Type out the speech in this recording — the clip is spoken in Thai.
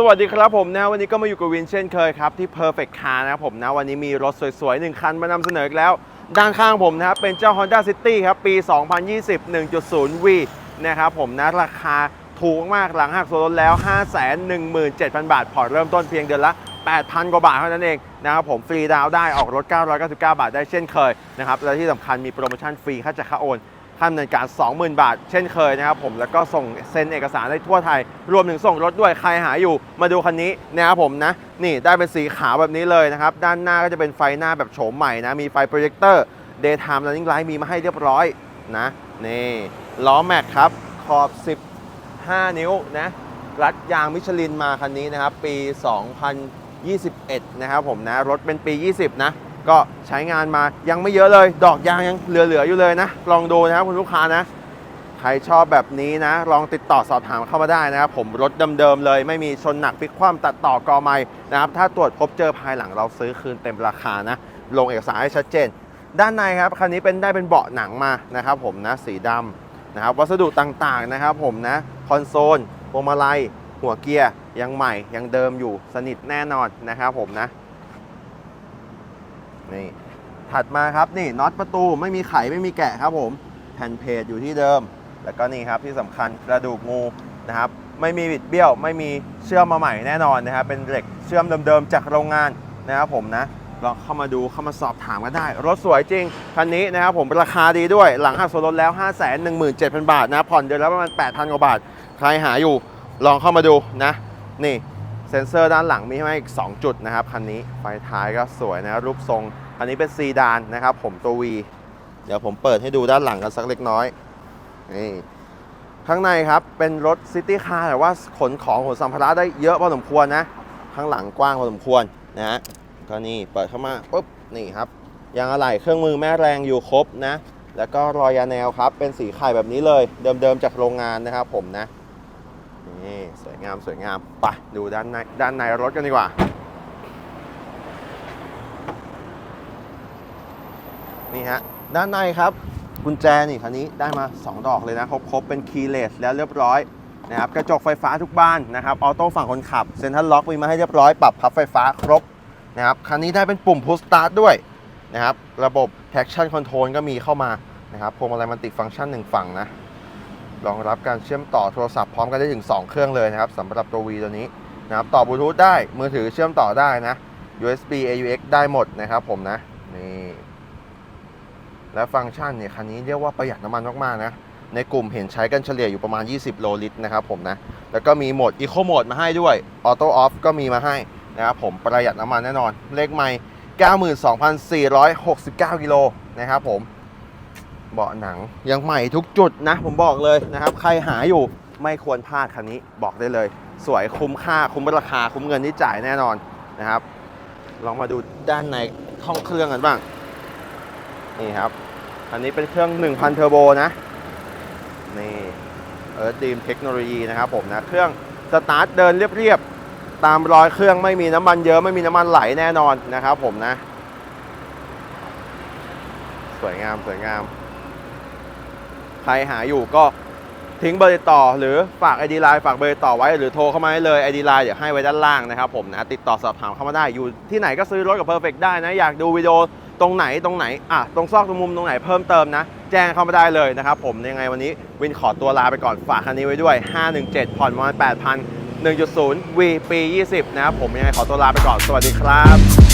สวัสดีครับผมนะวันนี้ก็มาอยู่กับวินเช่นเคยครับที่ Perfect Car นะครับผมนะวันนี้มีรถสวยๆ 1 คันมานำเสนออีกแล้ว ด้านข้างผมนะครับเป็นเจ้า Honda City ครับปี 2020 1.0V นะครับผมนะราคาถูกมากหลังหักส่วนลดแล้ว 517,000 บาท ผ่อนเริ่มต้นเพียงเดือนละ 8,000 กว่าบาทเท่านั้นเองนะครับผมฟรีดาวได้ออกรถ 999 บาทได้เช่นเคยนะครับและที่สำคัญมีโปรโมชั่นฟรีค่าจัดค่าโอน ค่าดำเนินการ 20,000 บาท เช่นเคยนะครับผมแล้วก็ส่งเซ็นเอกสารได้ทั่วไทย รวมถึงส่งรถด้วยใครหาอยู่ มาดูคันนี้นะครับผมนะ นี่ได้เป็นสีขาวแบบนี้เลยนะครับ ด้านหน้าก็จะเป็นไฟหน้าแบบโฉมใหม่นะ มีไฟโปรเจคเตอร์ Daytime Running Light มีมาให้เรียบร้อยนะนี่ล้อแม็กครับขอบ 15 นิ้วนะรัดยางมิชลินมาคันนี้นะครับปี 2021 นะครับผมนะรถเป็นปี 20 นะ ก็ใช้งานมายังไม่เยอะเลย ดอกยางยังเหลือๆอยู่เลยนะ ลองดูนะครับคุณลูกค้านะ ใครชอบแบบนี้นะ ลองติดต่อสอบถามเข้ามาได้นะครับ ผมรถเดิมๆเลย ไม่มีชนหนักพลิกคว่ำตัดต่อกอไม้นะครับ ถ้าตรวจพบเจอภายหลังเราซื้อคืนเต็มราคานะ ลงเอกสารให้ชัดเจน ด้านในครับคันนี้เป็นได้เป็นเบาะหนังมานะครับผมนะสีดำนะครับวัสดุต่างๆนะครับผมนะคอนโซลพวงมาลัยหัวเกียร์ยังใหม่ยังเดิมอยู่สนิทแน่นอนนะครับผมนะ นี่ถัดมาครับนี่น็อตประตูไม่มีไขไม่มีแกะครับผมแผ่นเพจอยู่ที่เดิม แล้วก็นี่ครับที่สำคัญกระดูกงูนะครับไม่มีบิดเบี้ยว ไม่มีเชื่อมมาใหม่แน่นอนนะครับเป็นเหล็กเชื่อมเดิมๆจากโรงงานนะครับผมนะลองเข้ามาดูเข้ามาสอบถามกันได้ รถสวยจริง คันนี้นะครับผมราคาดีด้วยหลังหักส่วนลดแล้ว 5 1 7 0 0 0 บาทนะผ่อนเดือนละประมาณ 8,000 กว่าบาท ใครหาอยู่ลองเข้ามาดูนะ นี่ เซ็นเซอร์ด้านหลังมีให้อีก 2 จุดนะครับคันนี้ไฟท้ายก็สวยนะรูปทรงคันนี้เป็นซีดานนะครับ ผมตัว V เดี๋ยวผมเปิดให้ดูด้านหลังกันสักเล็กน้อยนี่ข้างในครับเป็นรถซิตี้คาร์แต่ว่าขนของขนสัมภาระได้เยอะพอสมควรนะ ข้างหลังกว้างพอสมควรนะฮะก็นี่เปิดเข้ามาปุ๊บนี่ครับยางอะไหล่เครื่องมือแม่แรงอยู่ครบนะ แล้วก็รอยยาแนวครับ เป็นสีไข่แบบนี้เลย เดิมๆจากโรงงานนะครับผมนะ นี่สวยงามสวยงามไปดูด้านในด้านในรถกันดีกว่า นี่ฮะ ด้านในครับกุญแจนี่คันนี้ได้มา 2 ดอกเลยนะ ครบๆเป็นคีย์เลสแล้วเรียบร้อยนะครับกระจกไฟฟ้าทุกบ้านนะครับออโต้ฝั่งคนขับเซ็นทรัลล็อกมีมาให้เรียบร้อยปรับพับไฟฟ้าครบนะครับคันนี้ได้เป็นปุ่มพุชสตาร์ทด้วยนะครับระบบ traction control ก็มีเข้ามานะครับพวงมาลัยมันติดฟังก์ชันหนึ่งฝั่งนะ รองรับการเชื่อมต่อโทรศัพท์พร้อมกันได้ถึง 2 เครื่องเลยนะครับสำหรับตัว V ตัวนี้นะครับต่อบลูทูธได้มือถือเชื่อมต่อได้นะ USB AUX ได้หมดนะครับผมนะนี่และฟังก์ชันเนี่ยคันนี้เรียกว่าประหยัดน้ำมันมากๆนะในกลุ่มเห็นใช้กันเฉลี่ยอยู่ประมาณ 20 โลลิตรนะครับผมนะ แล้วก็มีโหมด Eco Mode มาให้ด้วย Auto Off ก็มีมาให้นะครับผมประหยัดน้ำมันแน่นอน เลขไม่ 92,469 กิโลนะครับผม เบาะหนังยังใหม่ทุกจุดนะ ผมบอกเลยนะครับ ใครหาอยู่ไม่ควรพลาดคันนี้บอกได้เลย สวยคุ้มค่าคุ้มราคาคุ้มเงินที่จ่ายแน่นอนนะครับ ลองมาดูด้านในห้องเครื่องกันบ้างนี่ครับ อันนี้เป็นเครื่อง 1,000 เทอร์โบนะนี่เอิร์ธดีมเทคโนโลยีนะครับผมนะ เครื่องสตาร์ทเดินเรียบๆ ตามรอยเครื่องไม่มีน้ำมันเยอะไม่มีน้ำมันไหลแน่นอนนะครับผมนะ สวยงามสวยงาม ใครหาอยู่ก็ทิ้งเบอร์ติดต่อ หรือฝาก ID Line ฝากเบอร์ติดต่อไว้หรือโทรเข้ามาให้เลย ID Line เดี๋ยวให้ไว้ด้านล่างนะครับผมนะติดต่อสอบถามเข้ามาได้อยู่ที่ไหนก็ซื้อรถกับ Perfect ได้นะ อยากดูวิดีโอตรงไหนตรงไหนอะตรงซอกตรงมุมตรงไหนเพิ่มเติมนะ แจ้งเข้ามาได้เลยนะครับผมยังไงวันนี้วินขอตัวลาไปก่อนฝากคันนี้ไว้ด้วย 517 ผ่อนประมาณ8,000 1.0 V ปี 20 นะครับผมยังไงขอตัวลาไปก่อนสวัสดีครับ